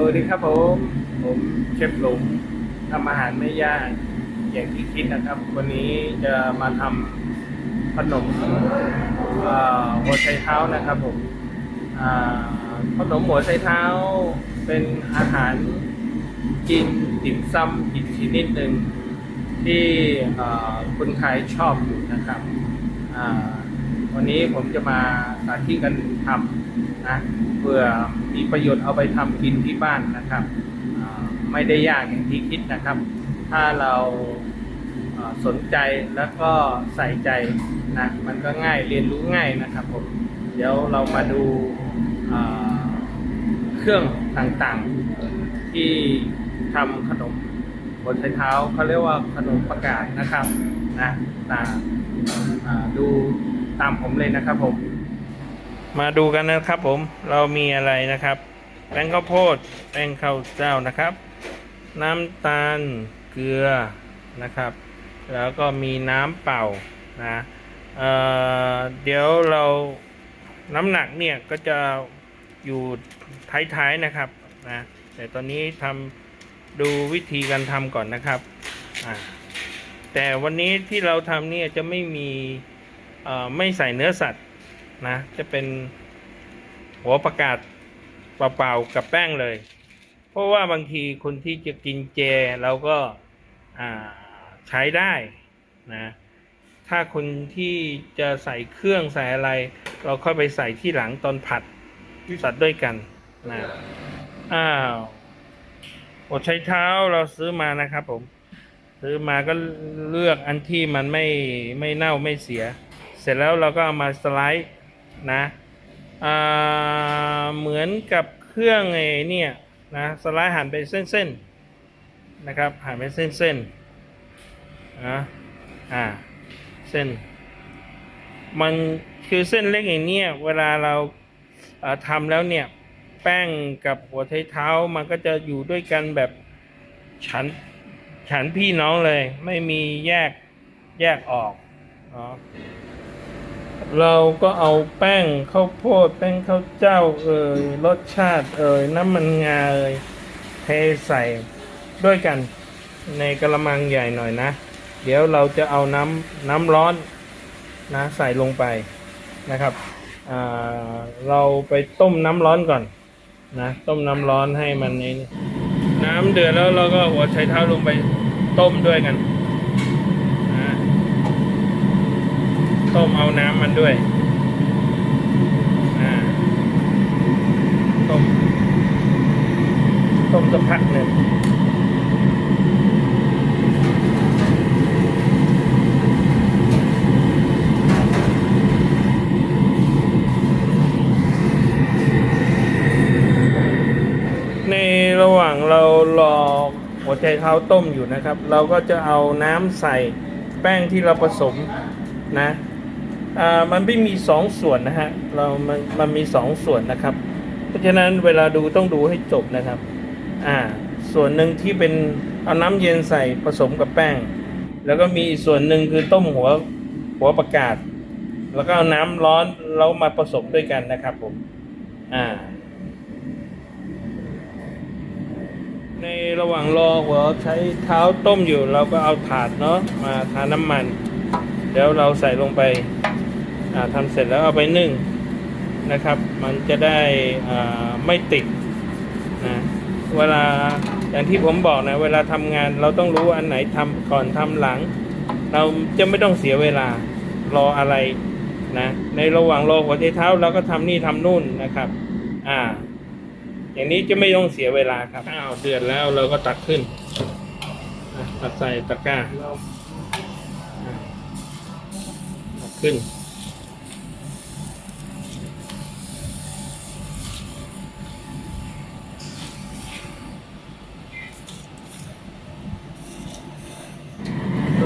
สวัสดีครับผม ผมเชฟหลุมทำอาหารไม่ยากอย่างที่คิดนะครับ วันนี้จะมาทำขนมหัวไชเท้านะครับผมขนมหัวไชเท้าเป็นอาหารกินติ่มซำอีกชนิดหนึ่งที่คนไทยชอบอยู่นะครับอ่า วันนี้ผมจะมาสาธิตกันทำนะเพื่อมีประโยชน์เอาไปทำกินที่บ้านนะครับ ไม่ได้ยากอย่างที่คิดนะครับ ถ้าเราสนใจแล้วก็ใส่ใจนะมันก็ง่ายเรียนรู้ง่ายนะครับผมเดี๋ยวเรามาดูเครื่องต่างๆที่ทำขนมบนไชเท้าเขาเรียกว่าขนมประกาศนะครับนะตามาดู ตามผมเลยนะครับผม มาดูกันนะครับผมเรามีอะไรนะครับ แป้งข้าวโพด แป้งข้าวเจ้านะครับ น้ำตาลเกลือนะครับ แล้วก็มีน้ำเปล่านะเอ่อเดี๋ยวเราน้ำหนักเนี่ยก็จะอยู่ท้ายๆนะครับนะแต่ตอนนี้ทำดูวิธีการทำก่อนนะครับ แต่วันนี้ที่เราทำเนี่ยจะไม่มี ไม่ใส่เนื้อสัตว์นะ จะเป็นหัวประกาศเปล่าๆกับแป้งเลย เพราะว่าบางทีคนที่จะกินเจเราก็ใช้ได้นะถ้าคนที่จะใส่เครื่องใส่อะไร เราค่อยไปใส่ที่หลังตอนผัดสัตว์ด้วยกันนะอ้าวหัวใช้เท้าเราซื้อมานะครับผม ซื้อมาก็เลือกอันที่มันไม่ไม่เน่าไม่เสีย เสร็จแล้วเราก็เอามาสไลด์นะเหมือนกับเครื่องไอ้เนี่ยนะสไลด์หั่นเป็นเส้นๆนะครับหั่นเป็นเส้นๆนะอ่าเส้น มันคือเส้นเล็กอย่างเนี้ยเวลาเราเอ่อทำแล้วเนี่ยแป้งกับหัวไชเท้ามันก็จะอยู่ด้วยกันแบบฉันฉันพี่น้องเลย ไม่มีแยกแยกออกเนาะ เราก็เอาแป้งข้าวโพดแป้งข้าวเจ้าเอ่ยรสชาติเอ่ยน้ำมันงาเอ่ยเทใส่ด้วยกันในกระมังใหญ่หน่อยนะ เดี๋ยวเราจะเอาน้ำน้ำร้อนนะใส่ลงไปนะครับเราไปต้มน้ำร้อนก่อนนะต้มน้ำร้อนให้มันในน้ำเดือดแล้วเราก็หัวไชเท้าลงไปต้มด้วยกันนะ ต้มเอาน้ำมันด้วยต้ม ต้มสักพักหนึ่งในระหว่างเรารอหัวใจเท้าต้มอยู่นะครับ เราก็จะเอาน้ำใส่แป้งที่เราผสมนะ มันไม่มีสองส่วนนะฮะเรามันมันมีสองส่วนนะครับ เพราะฉะนั้นเวลาดูต้องดูให้จบนะครับอ่าส่วนหนึ่งที่เป็นเอาน้ำเย็นใส่ผสมกับแป้ง แล้วก็มีอีกส่วนหนึ่งคือต้มหัวหัวประกาศ แล้วก็เอาน้ำร้อนเรามาผสมด้วยกันนะครับผมอ่าในระหว่างรอหัวใช้เท้าต้มอยู่ เราก็เอาถาดเนาะมาทาน้ำมัน แล้วเราใส่ลงไป ทำเสร็จแล้วเอาไปนึ่งนะครับ มันจะได้อ่าไม่ติดนะเวลาอย่างที่ผมบอกนะเวลาทำงานเราต้องรู้ว่าอันไหนทำก่อนทำหลัง เราจะไม่ต้องเสียเวลารออะไรนะในระหว่างรอหัวใจเท้าเราก็ทำนี่ทำนู่นนะครับ อ่า อย่างนี้จะไม่ต้องเสียเวลาครับอ้าวเดือดแล้วเราก็ตักขึ้นอะตักใส่ตะกร้าอะตักขึ้น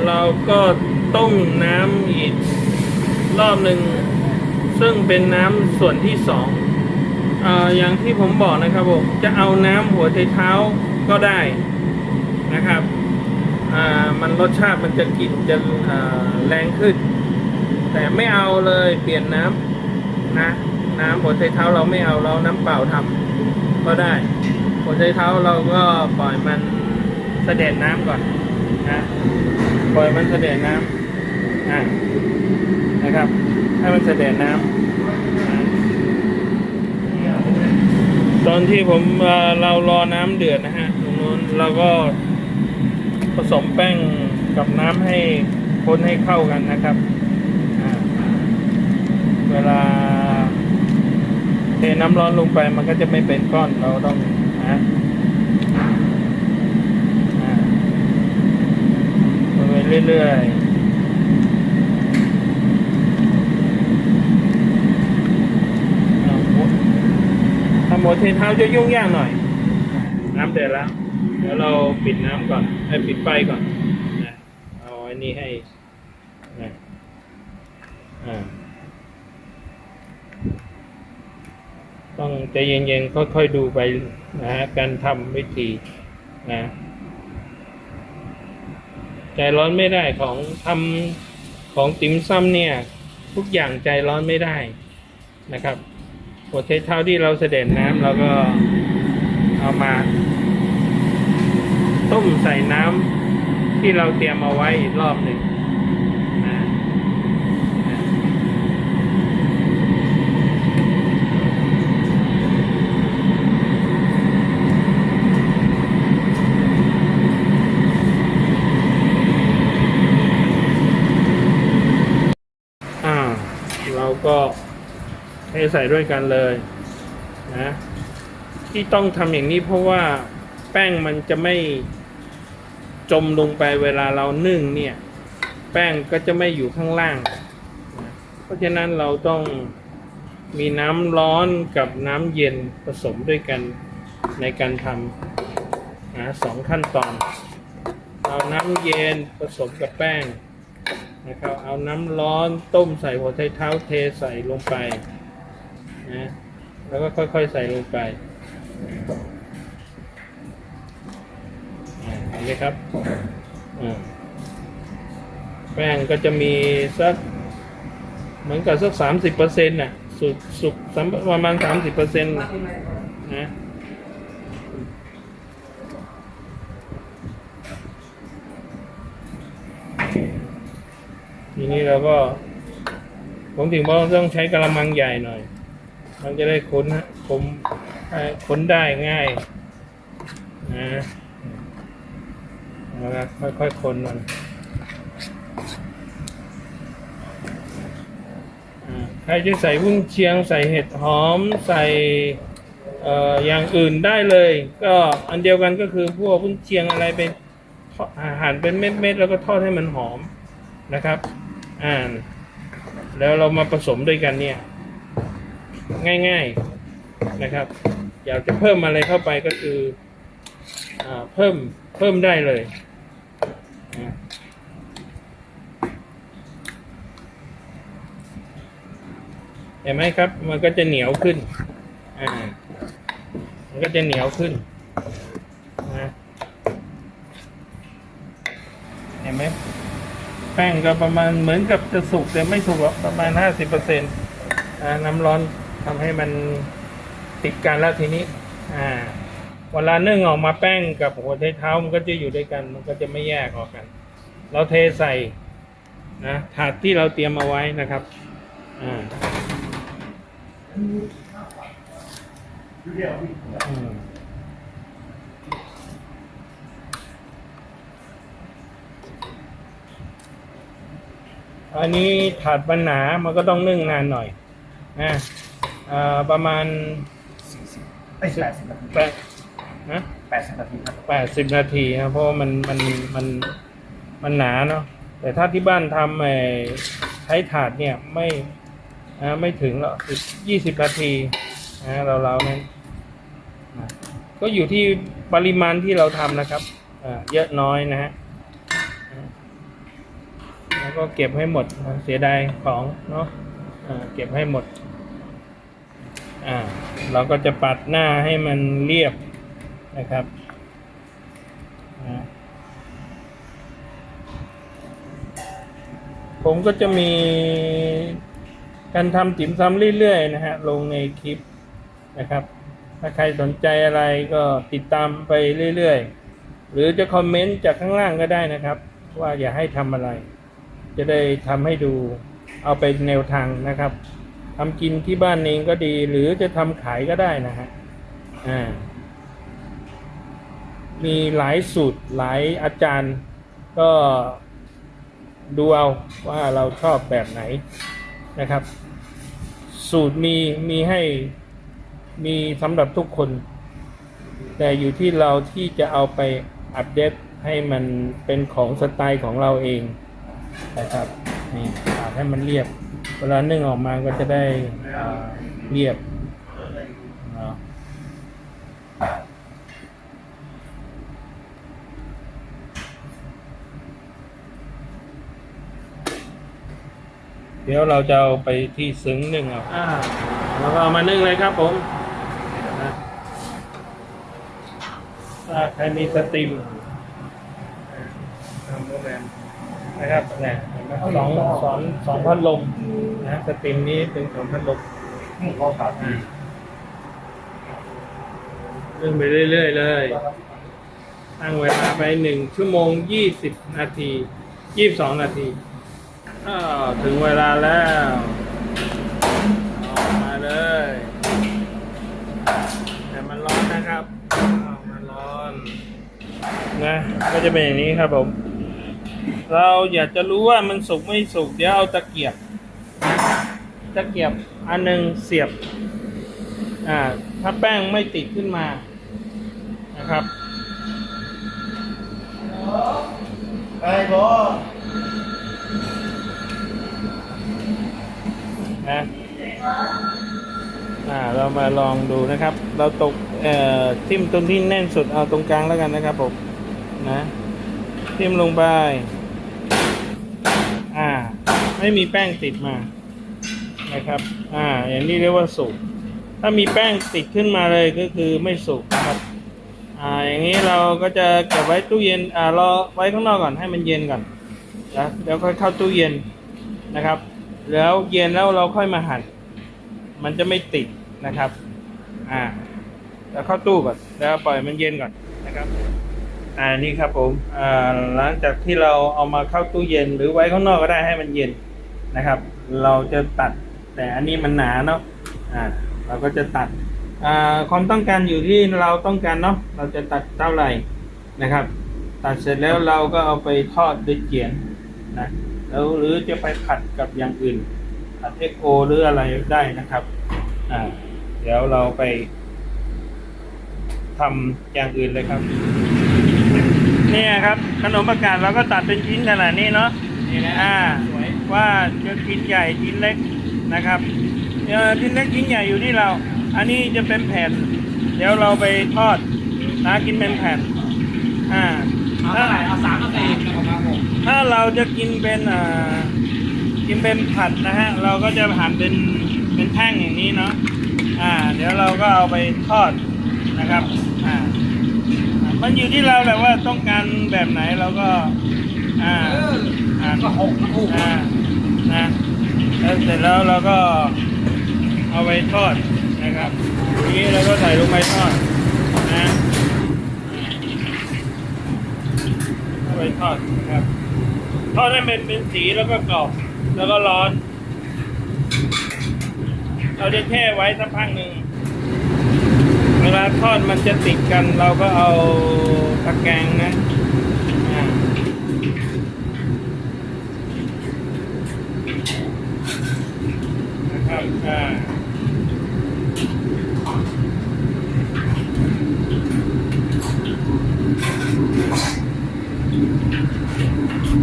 เราก็ต้มน้ำอีกรอบหนึ่งซึ่งเป็นน้ำส่วนที่สองออย่างที่ผมบอกนะครับผมจะเอาน้ำหัวใจเท้าก็ได้นะครับมันรสชาติมันจะกลิ่นจะแรงขึ้น แต่ไม่เอาเลยเปลี่ยนน้ำนะน้ำหัวใจเท้าเราไม่เอาเราน้ำเปล่าทำก็ได้หัวใจเท้าเราก็ปล่อยมันเสด็จน้ำก่อนนะ ปล่อยมันเสด็จน้ำอะนะครับ ให้มันเสด็จน้ำตอนที่ผมเรารอน้ำเดือดนะฮะตรงนู้นเราก็ผสมแป้งกับน้ำให้คนให้เข้ากันนะครับ เวลาเทน้ำร้อนลงไปมันก็จะไม่เป็นก้อนเราต้องนะอ่าไป เรื่อยๆเอาหมดถ้าหมดเทเท้าจะยุ่งยากหน่อย น้ำเดือดแล้ว เดี๋ยวเราปิดน้ำก่อนให้ปิดไฟก่อนนะเอาอันนี้ให้นะอ่าต้องใจเย็นๆค่อยๆดูไปนะฮะการทำวิธีนะ ใจร้อนไม่ได้ของทำของติ่มซำเนี่ย ทุกอย่างใจร้อนไม่ได้นะครับหัวเทเท้าที่เราเสด็จน้ำเราก็เอามา ต้มใส่น้ำที่เราเตรียมเอาไว้อีกรอบหนึ่งนะนะ อ่า เราก็ เทใส่ด้วยกันเลยนะที่ต้องทำอย่างนี้เพราะว่าแป้งมันจะไม่จมลงไปเวลาเรานึ่งเนี่ย แป้งก็จะไม่อยู่ข้างล่างนะเพราะฉะนั้นเราต้องมีน้ำร้อนกับน้ำเย็นผสมด้วยกันในการทำนะสองขั้นตอน เอาน้ำเย็นผสมกับแป้งนะครับ เอาน้ำร้อนต้มใส่หัวไชเท้าเทใส่ลงไป นะแล้วก็ค่อยๆใส่ลงไปอ่าเห็นไหมครับแป้งก็จะมีสักเหมือนกับสักสามสิบเปอร์เซ็นต์น่ะ สุกสุกประมาณสามสิบเปอร์เซ็นต์นะทีนี้เราก็ผมถึงบอกว่าต้องใช้กระมังใหญ่หน่อย มันจะได้ค้นะผมเอ่อค้นได้ง่ายนะแล้วก็ค่อยๆค้นมันใครจะใส่วุ้นเชียงใส่เห็ดหอมใส่อย่างอื่นได้เลย ก็อันเดียวกันก็คือพวกวุ้นเชียงอะไรเป็นทอดอาหารเป็นเม็ดๆแล้วก็ทอดให้มันหอมนะครับอ่าแล้วเรามาผสมด้วยกันเนี่ย ง่ายๆนะครับ อยากจะเพิ่มอะไรเข้าไปก็คืออเพิ่มเพิ่มได้เลยเห็นไหมครับ มันก็จะเหนียวขึ้น อ่า มันก็จะเหนียวขึ้นนะเห็นไหมแป้งก็ประมาณเหมือนกับจะสุกแต่ไม่สุกหรอกประมาณห้าสิบเปอร์เซ็นต์น้ำร้อน ทำให้มันติดกันแล้วทีนี้ อ่าเวลานึ่งออกมาแป้งกับหัวไชเท้ามันก็จะอยู่ด้วยกัน มันก็จะไม่แยกออกกัน เราเทใส่นะถาดที่เราเตรียมเอาไว้นะครับอ่าอันนี้ถาดปัญหามันก็ต้องนึ่งนานหน่อยนะ อ่าประมาณไอ้แปดสิบนาทีแปดนะแปดสิบนาทีครับแปดสิบนาทีนะเพราะว่ามันมันมันมันหนาเนาะแต่ถ้าที่บ้านทำไอ้ใช้ถาดเนี่ยไม่อ่าไม่ถึงหรอกสิบยี่สิบนาทีนะเราเราๆนั้นนะก็อยู่ที่ปริมาณที่เราทำนะครับอ่าเยอะน้อยนะฮะแล้วก็เก็บให้หมดเสียดายของเนาะอ่าเก็บให้หมด อ่าเราก็จะปัดหน้าให้มันเรียบนะครับผมก็จะมีการทำติ่มซ้ำเรื่อยๆนะฮะลงในคลิปนะครับ ถ้าใครสนใจอะไรก็ติดตามไปเรื่อยๆ หรือจะคอมเมนต์จากข้างล่างก็ได้นะครับ ว่าอยากให้ทำอะไร จะได้ทำให้ดูเอาไปแนวทางนะครับ ทำกินที่บ้านเองก็ดี หรือจะทำขายก็ได้นะฮะอ่ามีหลายสูตรหลายอาจารย์ก็ดูเอาว่าเราชอบแบบไหนนะครับ สูตรมีมีให้มีสำหรับทุกคน แต่อยู่ที่เราที่จะเอาไปอัปเดตให้มันเป็นของสไตล์ของเราเองนะครับนี่ปาดให้มันเรียบ เวลานึ่งออกมาก็จะได้เรียบเดี๋ยวเราจะเอาไปที่ซึ้งนึ่งเอาอ่าเราก็เอามานึ่งเลยครับผมถ้าใครมีสตรีมทำโปรแรม นะครับเนี่ยเห็นไหมสองสองสองพัดลมนะสตรีมนี้เป็นสองพัดลมหมูกรอบครับอ่านึ่งไปเรื่อยๆเลยตั้งเวลาไปหนึ่งชั่วโมงยี่สิบนาทียี่สิบสองนาทีอ้าวถึงเวลาแล้วออกมาเลย แต่มันร้อนนะครับอ้าวมันร้อน นะ ก็จะเป็นอย่างนี้ครับผม เราอยากจะรู้ว่ามันสุกไม่สุกเดี๋ยวเอาตะเกียบตะเกียบอันหนึงเสียบอ่าถ้าแป้งไม่ติดขึ้นมานะครับไอ้บอนะอ่าเรามาลองดูนะครับ เราตกเอ่อทิ่มตรงที่แน่นสุดเอาตรงกลางแล้วกันนะครับผมนะทิ่มลงไป อ่า ไม่มีแป้งติดมานะครับ อ่า อย่างนี้เรียกว่าสุก ถ้ามีแป้งติดขึ้นมาเลยก็คือไม่สุกนะครับ อ่า อย่างนี้เราก็จะเก็บไว้ตู้เย็น อ่ารอไว้ข้างนอกก่อนให้มันเย็นก่อนนะเดี๋ยวค่อยเข้าตู้เย็นนะครับ แล้วเย็นแล้วเราค่อยมาหั่น มันจะไม่ติดนะครับ อ่า แล้วเข้าตู้ก่อน แล้วปล่อยมันเย็นก่อนนะครับ อ่านี่ครับผมหลังจากที่เราเอามาเข้าตู้เย็นหรือไว้ข้างนอกก็ได้ให้มันเย็นนะครับ เราจะตัดแต่อันนี้มันหนาเนาะอ่าเราก็จะตัดความต้องการอยู่ที่เราต้องการเนาะเราจะตัดเท่าไหร่นะครับ ตัดเสร็จแล้วเราก็เอาไปทอดด้วยเกียงนะแล้วหรือจะไปผัดกับอย่างอื่นผัดเอ็กโอหรืออะไรได้นะครับเดี๋ยวเราไปทำอย่างอื่นเลยครับ เนี่ยครับขนมประกาศเราก็ตัดเป็นชิ้นขนาดนี้เนาะนี่นะอ่าสวยว่าจะชิ้นใหญ่ชิ้นเล็กนะครับเอ่อชิ้นเล็กชิ้นใหญ่อยู่ที่เรา อันนี้จะเป็นแผ่น เดี๋ยวเราไปทอดนะกินเป็นแผ่นอ่าเอาเท่าไหร่เอาสามเอาสี่ครับผมถ้าเราจะกินเป็นอ่ากินเป็นผัดนะฮะเราก็จะหั่นเป็นเป็นแท่งอย่างนี้เนาะอ่า เดี๋ยวเราก็เอาไปทอดนะครับอ่า มันอยู่ที่เราแหละว่าต้องการแบบไหนเราก็ อ่าอ่าก็หกถูกอ่านะแล้วเสร็จแล้วเราก็เอาไปทอดนะครับทีนี้เราก็ใส่ลงไปทอดนะเอาไปทอดนะครับทอดให้มันเป็นสีแล้วก็กรอบแล้วก็ร้อน เราจะแช่ไว้สักพักหนึ่ง เวลาทอดมันจะติดกันเราก็เอาตะแกรงนะอ่า นะครับอ่า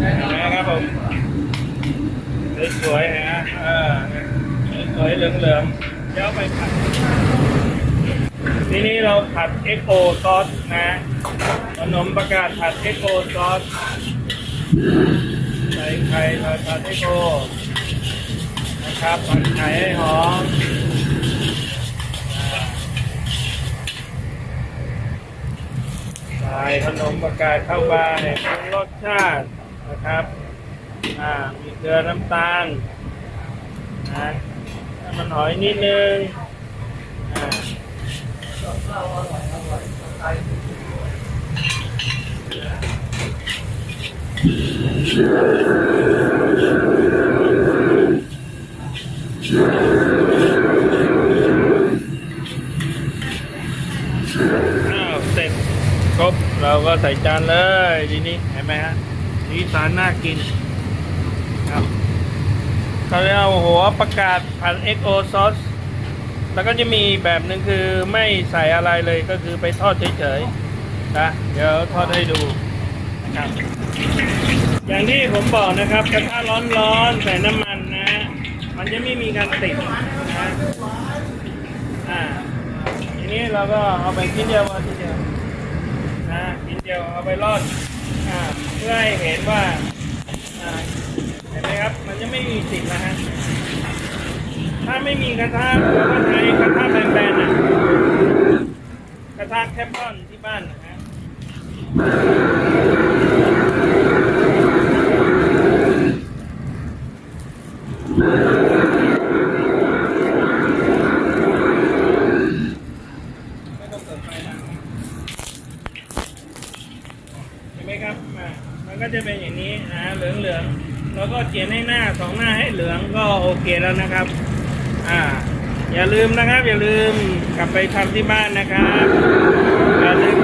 นะครับผมสวยๆนะเออสวยๆเหลืองๆเดี๋ยวไปผัด ทีนี้เราผัดเอ็ก โอซอสนะขนมประกาศผัดเอ็กโอซอสใส่ไข่ผัดเอ็กโอนะครับผัดไข่ให้หอมใส่ขนมประกาศเข้าไปปรุงรสชาตินะครับอ่ามีเกลือน้ำตาลนะมันหอยนิดนึง อ่าก็อ้าวเสร็จครบเราก็ใส่จานเลยทีนี้เห็นไหมฮะสีสันน่ากินครับเขาเรียกว่าหัวประกาศผัดเอ็กโอซอส แล้วก็จะมีแบบหนึ่งคือไม่ใส่อะไรเลยก็คือไปทอดเฉยๆนะเดี๋ยวทอดให้ดูนะครับอย่างที่ผมบอกนะครับกระทะร้อนๆใส่น้ำมันนะมันจะไม่มีการติดนะอ่าทีนี้เราก็เอาไปกินเดียวเอาทีเดียวนะกินเดียวเอาไปรอดอ่าเพื่อให้เห็นว่าอ่าเห็นไหมครับมันจะไม่มีติดนะฮะ ถ้าไม่มีกระทะเราก็ใช้กระทะแบนๆนะกระทะแคปบอนที่บ้านนะฮะไม่ต้องเปิดไฟดังเห็นไหมครับอ่ามันก็จะเป็นอย่างนี้นะเหลืองๆแล้วก็เขียนให้หน้าสองหน้าให้เหลืองก็โอเคแล้วนะครับ อย่าลืมนะครับ อย่าลืมกลับไปทำที่บ้านนะครับอย่าลืม